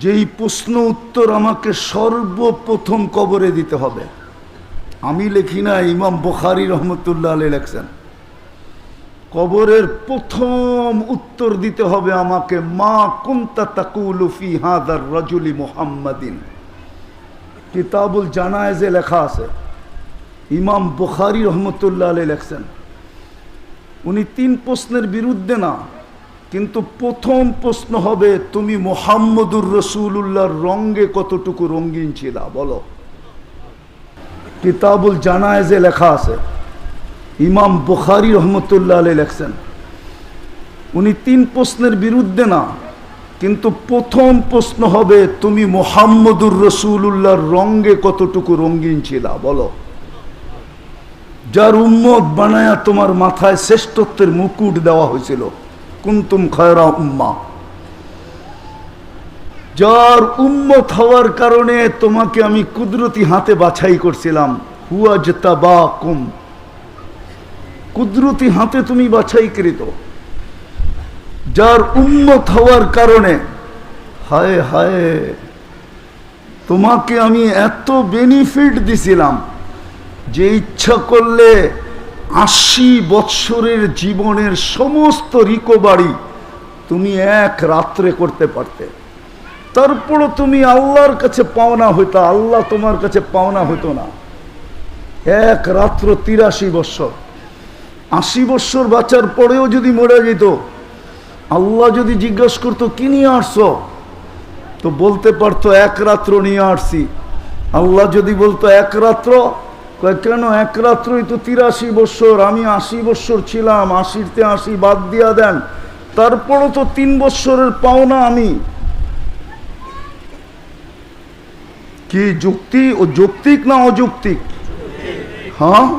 যেই প্রশ্ন উত্তর আমাকে সর্বপ্রথম কবরে দিতে হবে। আমি লিখি না, ইমাম বখারি রহমতুল্লাহ আলী লেখছেন। কবরের প্রথম উত্তর দিতে হবে আমাকে, মা কুন্তা তাকুলুফি হাদার রজুলি মোহাম্মদিন। কিতাবুল জানায়েজে লেখা আছে, ইমাম বুখারি রহমতুল্লাহ আলী লেখছেন। উনি তিন প্রশ্নের বিরুদ্ধে না কিন্তু প্রথম প্রশ্ন হবে, তুমি মোহাম্মদুর রসুল্লাহর রঙ্গে কতটুকু রঙ্গিন ছিলা? বলো। কিতাবুল জানায়েজে লেখা আছে, ইমাম বুখারি রহমতুল্লাহ আলী লেখছেন, উনি তিন প্রশ্নের বিরুদ্ধে না, কিন্তু প্রথম প্রশ্ন হবে, তুমি মোহাম্মদুর রসুল্লাহর রঙ্গে কতটুকু রঙ্গিন ছিলা? বলো। যার উম্মত বানায়া তোমার মাথায় শ্রেষ্ঠত্বের মুকুট দেওয়া হয়েছিল। কুন্তুম খয়রা উম্মা। যার উম্মত হওয়ার কারণে তোমাকে আমি কুদরতি হাতে বাছাই করছিলাম। হুয়া জেতা বা কুম কুদরতি হাতে তুমি বাছাইকৃত যার উন্মত হওয়ার কারণে, হায় হায়, তোমাকে আমি এত বেনিফিট দিছিলাম যে ইচ্ছা করলে আশি বৎসরের জীবনের সমস্ত রিকোভারি তুমি এক রাত্রে করতে পারতে। তারপরও তুমি আল্লাহর কাছে পাওনা হইতো, আল্লাহ তোমার কাছে পাওনা হইতো না। এক রাত্র তিরাশি বৎসর। আশি বৎসর বাঁচার পরেও যদি মরে যেত, আল্লাহ যদি জিজ্ঞেস করতো, কি নিয়ে আসছো? তো বলতে পারতো, এক রাত্র নিয়ে আসছি। আল্লাহ যদি বলতো, এক রাত্র কেন এক রাত্রই তো তিরাশি বৎসর? আমি আশি বৎসর ছিলাম আশিতে আশি বাদ দিয়া দেন। তারপরও তো তিন বৎসরের পাওনা আমি। কি যুক্তি ও যৌক্তিক না অযৌক্তিক? হ্যাঁ?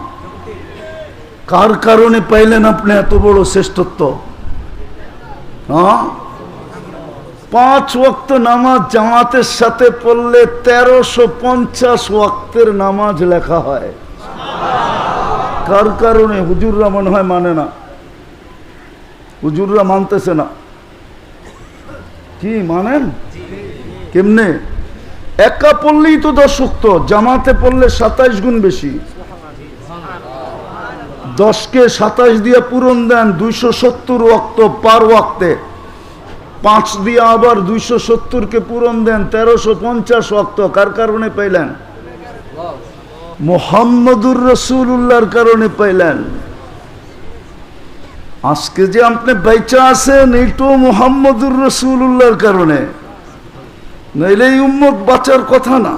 কার কারণে পাইলেন আপনি এত বড় শ্রেষ্ঠত্ব? হ্যাঁ? পাঁচ ওয়াক্ত নামাজ জামাতের সাথে পড়লে তেরোশো পঞ্চাশ ওয়াক্তের নামাজ লেখা হয়। কার কারণে? হুজুররা মনে হয় মানে না। হুজুররা মানতেছে না। কি, মানেন? কেমনে? একা পড়লেই তো দশ উক্ত জামাতে পড়লে সাতাইশ গুণ বেশি। দশকে সাতাশ দিয়ে পূরণ দেন দুইশো সত্তর ওয়াক্ত পার ওয়াক্তে। পাঁচ দিয়ে আবার দুইশো সত্তরকে পূরণ দেন, তেরোশো পঞ্চাশ ওয়াক্ত কার কারণে পাইলেন? মোহাম্মদুর রসুল্লাহর কারণে পাইলেন। আজকে যে আপনি বেচা আছেন এইটাও মোহাম্মদুর রসুল্লাহর কারণে। নইলে এই উম্মত বাঁচার কথা না।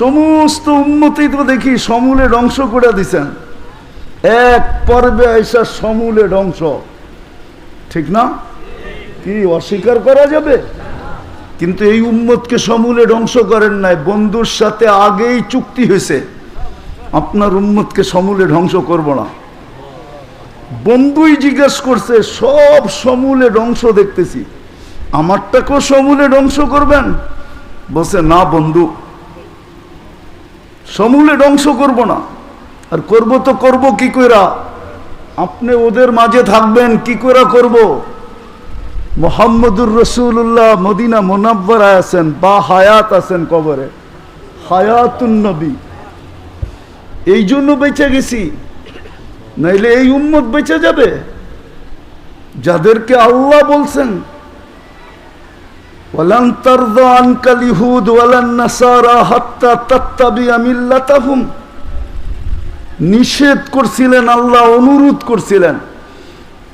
সমস্ত উন্মতেই তো দেখি সমূলে ধ্বংস করে দিছেন। এক পর্বে আইসা সমূলে ধ্বংস ঠিক না? কি, অস্বীকার করা যাবে? কিন্তু এই উম্মতকে সমূলে ধ্বংস করেন নাই, বন্ধুর সাথে আগেই চুক্তি হয়েছে। আপনার উম্মতকে সমূলে ধ্বংস করব না। বন্ধুই জিজ্ঞেস করছে, সব সমূলে ধ্বংস দেখতেছি। আমারটাকেও সমূলে ধ্বংস করবেন? বসে না বন্ধু, সমূলে ধ্বংস করব না। আর করব তো করব কি কইরা? আপনি ওদের মাঝে থাকবেন, কি করে করব? মোহাম্মদুর রসুল্লাহ মদিনা মোনাব্বর আছেন, বা হায়াত আছেন কবরে। হায়াতুন নবী। এই জন্য বেঁচে গেছি। নাইলে এই উম্মত বেঁচে যাবে। যাদেরকে আল্লাহ বলছেন নিষেধ করছিলেন আল্লাহ, অনুরোধ করছিলেন।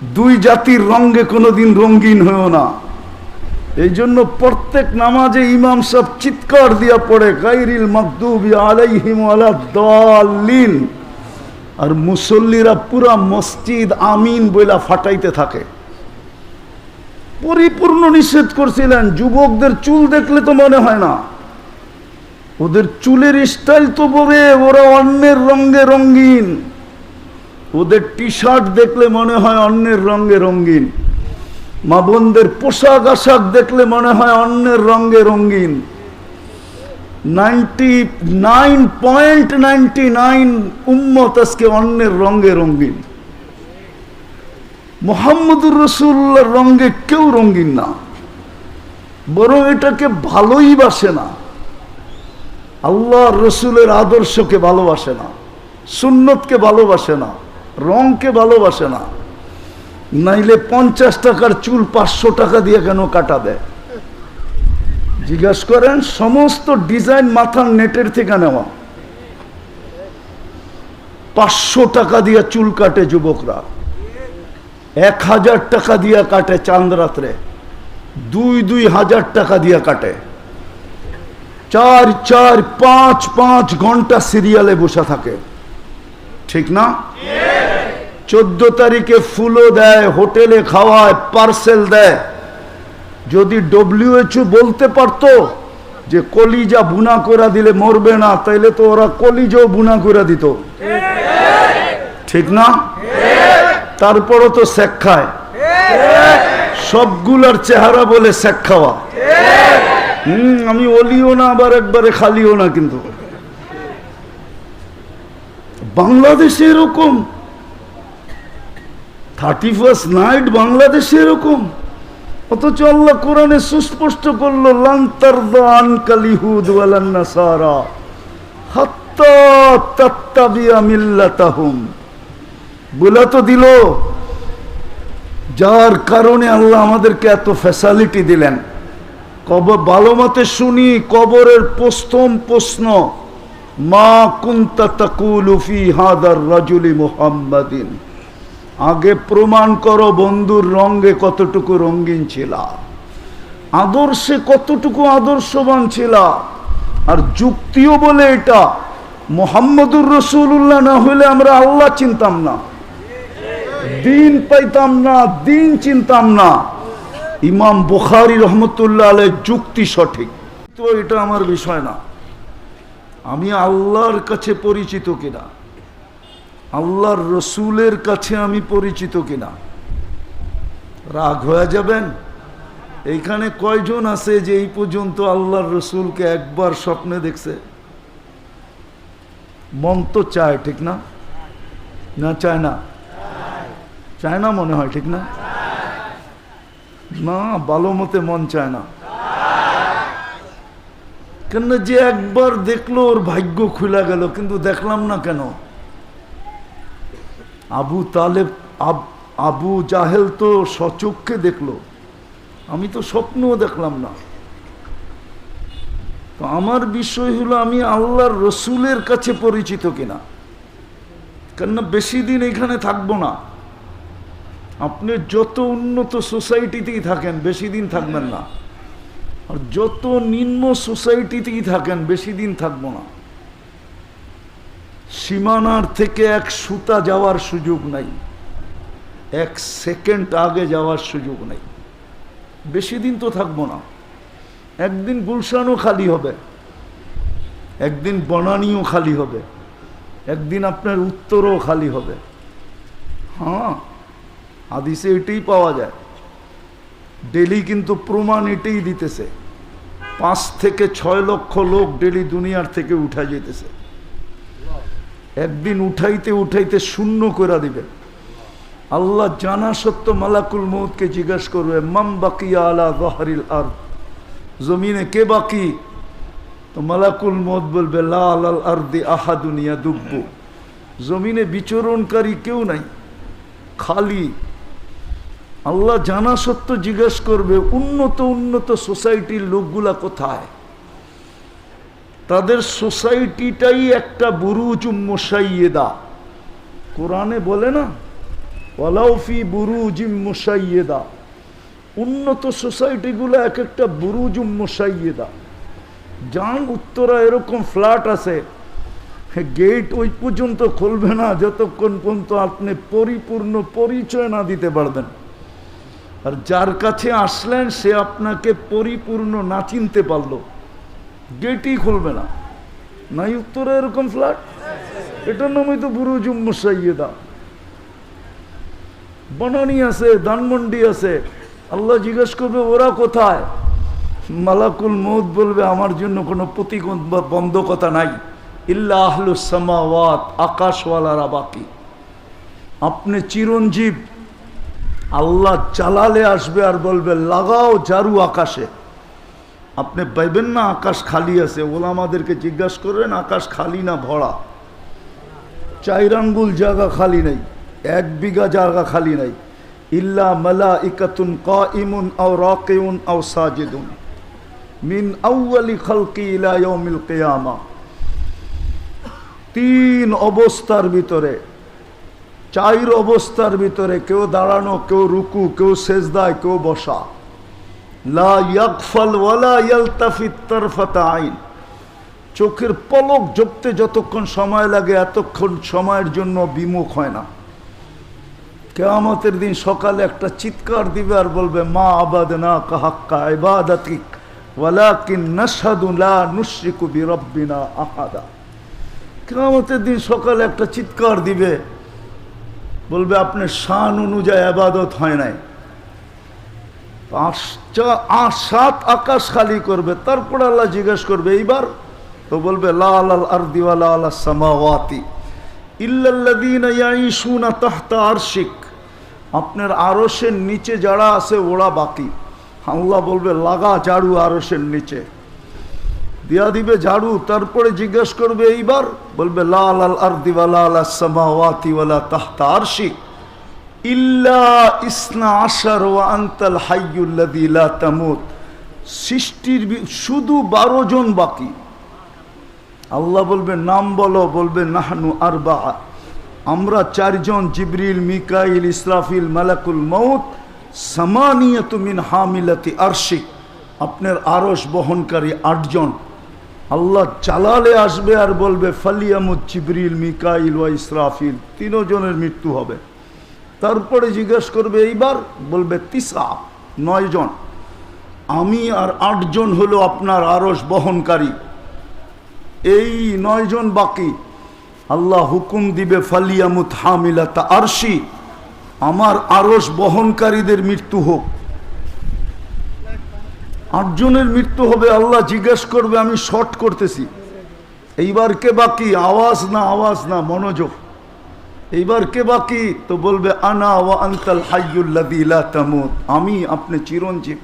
দুই জাতির রঙ্গে কোনোদিন রঙ্গিন হয়েও না। এই জন্য প্রত্যেক নামাজে ইমাম সব চিৎকার দিয়া পড়ে গাইরিল মকদুবি আলাইহিম আলাদ্দালিন আর মুসল্লিরা পুরা মসজিদ আমিন বইলা ফাটাইতে থাকে। পরিপূর্ণ নিষেধ করছিলেন, যুবকদের চুল দেখলে তো মনে হয় না। ওদের চুলের স্টাইল তো বলে, ওরা অন্যের রঙে রঙিন। ওদের টি শার্ট দেখলে মনে হয় অন্যের রঙে রঙিন। মা বোনদের পোশাক আশাক দেখলে মনে হয় অন্যের রঙে রঙিন। Ninety nine point ninety nine উম্মত আজকে অন্যের রঙে রঙিন। মোহাম্মদুর রসুল্লার রঙে কেউ রঙিন না। বরং এটাকে ভালোই বাসে না। আল্লাহ রসুলের আদর্শকে ভালোবাসে না। সুন্নতকে ভালোবাসে না। রংকে ভালোবাসে না। নাইলে পঞ্চাশ টাকার চুল পাঁচশো টাকা দিয়ে কেন কাটা দেয় জিজ্ঞাসা করেন, সমস্ত ডিজাইন মাথার নেটের থেকে নেওয়া। পাঁচশো টাকা দিয়ে চুল কাটে যুবকরা। এক হাজার টাকা দিয়ে কাটে চাঁদ রাত্রে। দুই দুই হাজার টাকা দিয়ে কাটে। চার চার, পাঁচ পাঁচ ঘণ্টা সিরিয়ালে বসে থাকে। ঠিক না? চোদ্দ তারিখে ফুলও দেয়, হোটেলে খাওয়ায়, পার্সেল দেয়। যদি ডব্লিউএচও বলতে পারতো যে কলিজা বুনা করে দিলে মরবে না, তাইলে তো ওরা কলিজাও বুনা করে দিত। ঠিক না? তারপরও তো শেখ খায়। সবগুলার চেহারা বলে শেখ খাওয়া। হম, আমি অলিও না, আবার একবারে খালিও না কিন্তু। বাংলাদেশে এরকম থার্টি ফার্স্ট নাইট বাংলাদেশে এরকম। অথচ আল্লাহ কোরআনে সুস্পষ্ট করল লান্তার দান কালিহুদ মিল্লাতাহুম। বলে তো দিল, যার কারণে আল্লাহ আমাদেরকে এত ফ্যাসালিটি দিলেন। কবর ভালো মতে শুনি, কবরের প্রথম প্রশ্ন, মা কুন্তা তাকুলু ফি হাদার রাজুলি মুহাম্মাদিন। আগে প্রমাণ করো বন্ধুর রঙ্গে কতটুকু রঙ্গিন ছিল। আদর্শে কতটুকু আদর্শবান ছিল। আর যুক্তিও বলে এটা, মোহাম্মদুর রসুল্লাহ না হলে আমরা আল্লাহ চিনতাম না। দিন পাইতাম না, দিন চিনতাম না। ইমাম বুখারি রহমতুল্লাহ আলের যুক্তি সঠিক। তো এটা আমার বিষয় না। আমি আল্লাহর কাছে পরিচিত কিনা। আল্লাহর রসুলের কাছে আমি পরিচিত কিনা? রাগ হয়ে যাবেন? এইখানে কয়জন আছে যে এই পর্যন্ত আল্লাহর রসুলকে একবার স্বপ্নে দেখছে? মন তো চায়, ঠিক না? না চায় না? চায় না মনে হয়, ঠিক না? না, ভালো মতে মন চায় না। কেন যে একবার দেখল, ওর ভাগ্য খুলে গেল, কিন্তু দেখলাম না কেন? আবু তালেব, আবু জাহেল তো সচক্ষে দেখল। আমি তো স্বপ্নও দেখলাম না। তো আমার বিষয় হলো আমি আল্লাহর রসুলের কাছে পরিচিত কিনা। কেননা বেশি দিন এখানে থাকব না। আপনি যত উন্নত সোসাইটিতেই থাকেন, বেশি দিন থাকবেন না। আর যত নিম্ন সোসাইটিতেই থাকেন, বেশি দিন থাকব না। সীমানার থেকে এক সুতা যাওয়ার সুযোগ নাই। এক সেকেন্ড আগে যাওয়ার সুযোগ নেই। বেশি দিন তো থাকব না। একদিন গুলশানও খালি হবে। একদিন বনানিও খালি হবে। একদিন আপনার উত্তরও খালি হবে। হ্যাঁ আদিসে এটাই পাওয়া যায়। ডেলি কিন্তু প্রমাণ এটাই দিতেছে। পাঁচ থেকে ছয় লক্ষ লোক ডেলি দুনিয়ার থেকে উঠা যেতেছে। একদিন উঠাইতে উঠাইতে শূন্য করে দিবে। আল্লাহ জানা সত্য মালাকুল মৌতকে জিজ্ঞাসা করবে, মাম বাকিয়া আলা গহরিল আর জমিনে কে বাকি? তো মালাকুল মত বলবে, লা আলাল আর দে আহা দুনিয়া দুব্বু জমিনে বিচরণকারী কেউ নাই, খালি। আল্লাহ জানা সত্য জিজ্ঞেস করবে, উন্নত উন্নত সোসাইটির লোকগুলা কোথায়? তাদের সোসাইটিটাই একটা বুরুজ মুসাইয়েদা কোরআনে বলে না ওয়ালাউফি বুরুজ মুসাইয়েদা উন্নত সোসাইটিগুলো এক একটা বুরুজ মুসাইয়েদা যান উত্তরা এরকম ফ্ল্যাট আছে গেট ওই পর্যন্ত খুলবে না, যতক্ষণ পর্যন্ত আপনি পরিপূর্ণ পরিচয় না দিতে পারবেন। আর যার কাছে আসলেন, সে আপনাকে পরিপূর্ণ না চিনতে পারল। গেটই খুলবে না। নাই উত্তরে এরকম ফ্ল্যাট এটার নামই তো বুরুজ মুসাইয়েদা বনানি আছে, ধানমন্ডি আছে। আল্লাহ জিজ্ঞেস করবে, ওরা কোথায়? মালাকুল মৌত বলবে, আমার জন্য কোনো প্রতিবন্ধকতা নাই। ইল্লা আহলুসামাওয়াত আকাশওয়ালারা বাকি। আপনি চিরঞ্জীব, আল্লাহ চালালে আসবে আর বলবে, লাগাও জারু আকাশে। আপনি পাইবেন না আকাশ খালি আছে, ওলা আমাদেরকে জিজ্ঞাসা করবেন, আকাশ খালি না ভরা? চার আঙ্গুল জায়গা খালি নাই, এক বিঘা জায়গা খালি নাই। ইল্লা মালা ইকাতুন ইমুন আও রাকিউন আও সাজিদুন। মিন আউয়ালি খালকি ইলা কিয়ামা। তিন অবস্থার ভিতরে চাইর অবস্থার ভিতরে কেউ দাঁড়ানো, কেউ রুকু, কেউ সেজদায়, কেউ বসা লা ইয়াকফাল ওয়ালা ইয়ালতাফিত তারফাতা আইন। চোখের পলক জপতে যতক্ষণ সময় লাগে, এতক্ষণ সময়ের জন্য বিমুখ হয় না। কেয়ামতের দিন সকালে একটা চিৎকার দিবে আর বলবে, মা আবাদ না কাহাক্কা আহাদা। কেয়ামতের দিন সকালে একটা চিৎকার দিবে, বলবে, আপনার শান অনুযায়ী আবাদত হয় নাই। সাত আকাশ খালি করবে। তারপর আল্লাহ জিজ্ঞেস করবে, এইবার? তো বলবে লাল আল আর দিওয়ালা আল্লাহ সামাওয়াতি ইল্লাল্লাযীনা ইয়াঈশুনা তাহতা আরশিক। আপনার আরশের নিচে যারা আছে, ওরা বাকি। আল্লাহ বলবে, লাগা ঝাড়ু আরশের নিচে। দিয়া দিবে ঝাড়ু, তারপরে জিজ্ঞেস করবে, এইবার? বলবে লাল আল আর দিওয়ালা আল্লাহ সামাওয়াতি ওয়ালা তাহতা আরশিক। ইল্লা ইসনা সৃষ্টির শুধু বারো জন বাকি। আল্লাহ বলবে নাম বলো বলবে নাহনু আরবা আমরা চারজন, জিবরিল, মিকাইল, ইসরাফিল, মালাকুল মৌত সামানিয়ত মিন হামিলাতি আরশিক আপনার আরস বহনকারী আটজন। আল্লাহ চালালে আসবে আর বলবে ফালিয়ামুদ জিবরিল, মিকাইল ওয়া ইসরাফিল, তিনজনের মৃত্যু হবে। তারপরে জিজ্ঞেস করবে, এইবার বলবে তিসা নয় জন। আমি আর আটজন হলো আপনার আরস বহনকারী। এই নয়জন বাকি। আল্লাহ হুকুম দিবে, ফালিয়ামুত হামিলাতা আরশি। আমার আরস বহনকারীদের মৃত্যু হোক। আটজনের মৃত্যু হবে, আল্লাহ জিজ্ঞেস করবে, আমি শর্ট করতেছি। এইবার কে বাকি? আওয়াজ না আওয়াজ না, মনোযোগ। এইবার কে বাকি? তো বলবে, আনা ওয়া আনতাল হাইয়ুল্লাযী লা তামুত। আমি আপনি চিরঞ্জীব।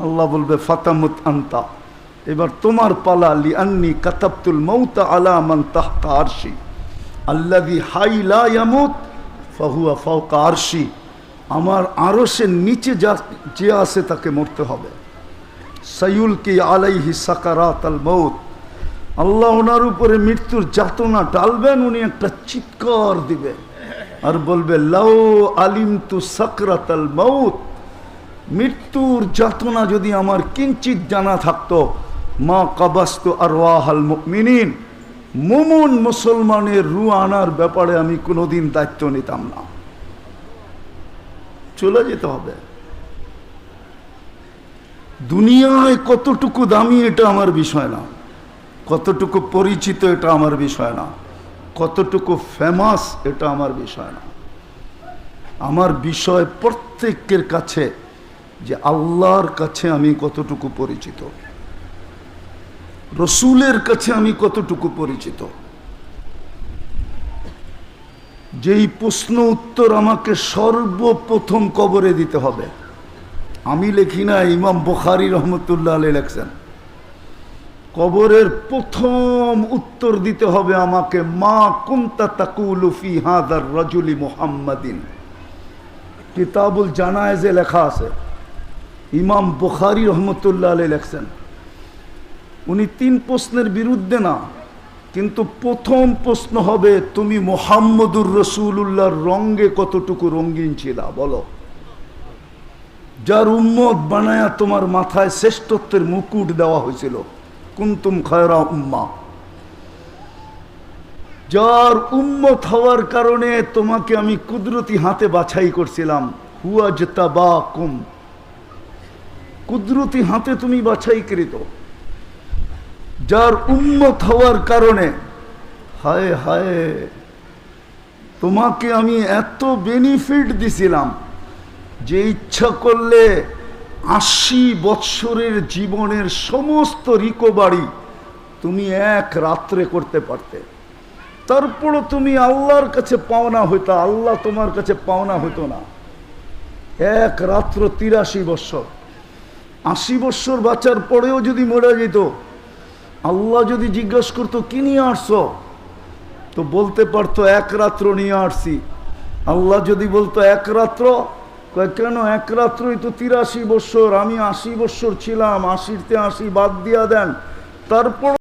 আল্লাহ বলবে, ফাতামুত আন্তা। এবার তোমার পালা লি আন্নি কাতাবতুল মৌতা আলা মান তাহতা আরশি। আল্লাযী হাই লা ইয়ামুত, ফাহুয়া ফাওকা আরশি। আমার আরশের নিচে যা, যে আছে তাকে মরতে হবে। সাইউল কি আলাইহি সাকারাত আল মৌত। আল্লাহ ওনার উপরে মৃত্যুর যাতনা টালবেন উনি একটা চিৎকার দিবে। আর বলবে, লাউ আলিম তু সাকরাত আল মৌত মৃত্যুর যাতনা যদি আমার কিঞ্চিত জানা থাকতো, মা কাবাস্ত আর ওয়াহাল মিনিন মুমুন মুসলমানের রু আনার ব্যাপারে আমি কোনোদিন দায়িত্ব নিতাম না। চলে যেতে হবে। দুনিয়ায় কতটুকু দামি এটা আমার বিষয় না। কতটুকু পরিচিত এটা আমার বিষয় না। কতটুকু ফেমাস এটা আমার বিষয় না। আমার বিষয় প্রত্যেকের কাছে যে আল্লাহর কাছে আমি কতটুকু পরিচিত। রসুলের কাছে আমি কতটুকু পরিচিত। যেই প্রশ্ন উত্তর আমাকে সর্বপ্রথম কবরে দিতে হবে। আমি লিখি না, ইমাম বুখারি রহমতুল্লাহ আলী লেখছেন। কবরের প্রথম উত্তর দিতে হবে আমাকে, মা কুন্তা তাকুলু ফি হাদার রজুলি মুহাম্মাদিন। কিতাবুল জানায়েজে লেখা আছে। ইমাম বুখারি রহমতুল্লাহ আলী লেখছেন। উনি তিন প্রশ্নের বিরুদ্ধে না, কিন্তু প্রথম প্রশ্ন হবে, তুমি মোহাম্মদুর রসুল্লাহর রঙ্গে কতটুকু রঙ্গিন ছিলা? বলো। যার উম্মত বানায়া তোমার মাথায় শ্রেষ্ঠত্বের মুকুট দেওয়া হয়েছিল। কুন্তুম খয়রা উম্মা। যার উম্মত হওয়ার কারণে তোমাকে আমি কুদরতি হাতে বাছাই করছিলাম। হুয়া জেতা বা কুম কুদরতি হাতে তুমি বাছাই বাছাইকৃত। যার উন্মত হওয়ার কারণে, হায় হায়, তোমাকে আমি এত বেনিফিট দিছিলাম যে ইচ্ছা করলে আশি বৎসরের জীবনের সমস্ত রিকোভারি তুমি এক রাত্রে করতে পারতে। তারপরও তুমি আল্লাহর কাছে পাওনা হইতো, আল্লাহ তোমার কাছে পাওনা হতো না। এক রাত্র তিরাশি বৎসর। আশি বৎসর বাঁচার পরেও যদি মরে যেত, আল্লাহ যদি জিজ্ঞাসা করতো, কি নিয়ে আসছো? তো বলতে পারতো, এক রাত্র নিয়ে আসছি। আল্লাহ যদি বলতো, এক রাত্র কেন এক রাত্রই তো তিরাশি বৎসর? আমি আশি বৎসর ছিলাম, আশিরতে আশি বাদ দিয়া দেন। তারপর